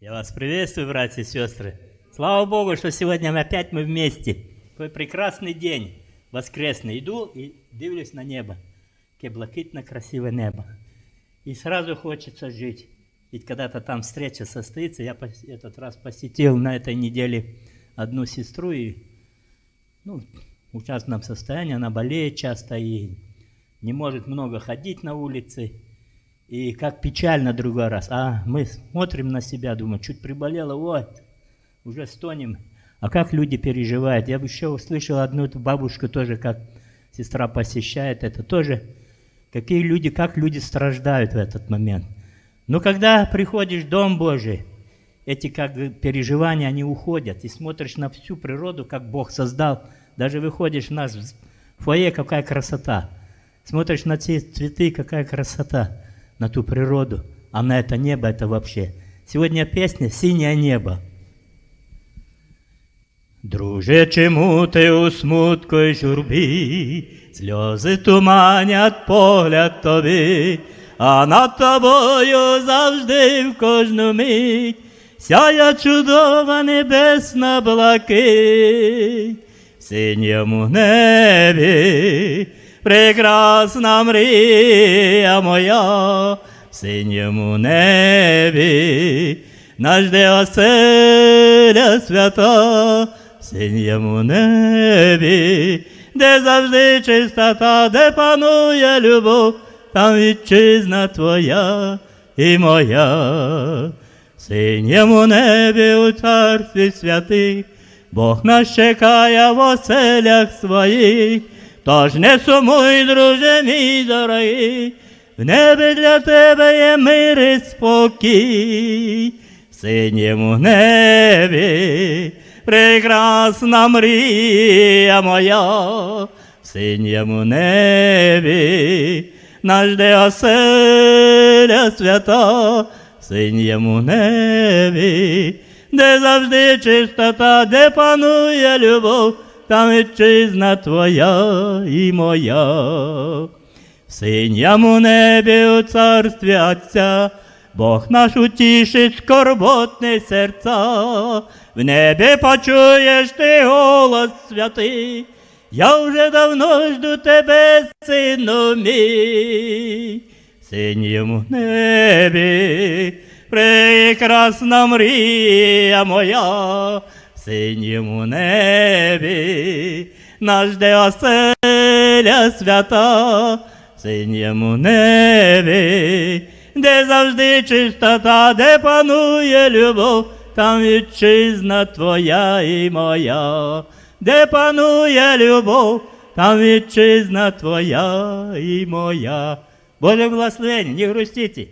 Я вас приветствую, братья и сестры. Слава Богу, что сегодня опять мы вместе. Такой прекрасный день, воскресный. Иду и дивлюсь на небо. Какое блакитно красивое небо. И сразу хочется жить. Ведь когда-то там встреча состоится, я этот раз посетил на этой неделе одну сестру и ну, в ужасном состоянии, она болеет часто и не может много ходить на улице. И как печально другой раз. А мы смотрим на себя, думаем, чуть приболела, ой, уже стонем. А как люди переживают? Я бы еще услышал одну эту бабушку тоже, как сестра посещает, это тоже, какие люди, как люди страждают в этот момент. Но когда приходишь в Дом Божий, эти как переживания, они уходят. И смотришь на всю природу, как Бог создал. Даже выходишь в наш фойе, какая красота. Смотришь на те цветы, какая красота. На ту природу. А на это небо, это вообще. Сегодня песня «Синее небо». Друже, чому ти у смутку й журбі, сльози туманять погляд тобі, а над тобою завжди в кожну мить сяє чудова небесна блакить. В синьому небі прекрасна мрія моя, в синьому небі наш де оселя свята, в синьому небі, де завжди чистота, де панує любов, там вітчизна твоя і моя. Синьому небі у царстві святих, Бог нас чекає в оселях своїх, тож не сумуй, друже мій дорогий, в небі для тебе є мир і спокій, в синьому небі прекрасна мрія моя, в синьому небі наш де оселя свята, в синьому небі, де завжди чистота, де панує любов, там вітчизна твоя і моя. В синьому небі у царстві Отця, Бог наш утішить скорботні серця, в небі почуєш ти голос святий, я вже давно жду тебе, сину мій. Синьому небі прекрасна мрія моя, синьому небі наш де оселя свята, синьому небі, де завжди чистота, де панує любов, там вітчизна твоя і моя, де панує любов, там вітчизна твоя і моя. Боже благословення, не грустите.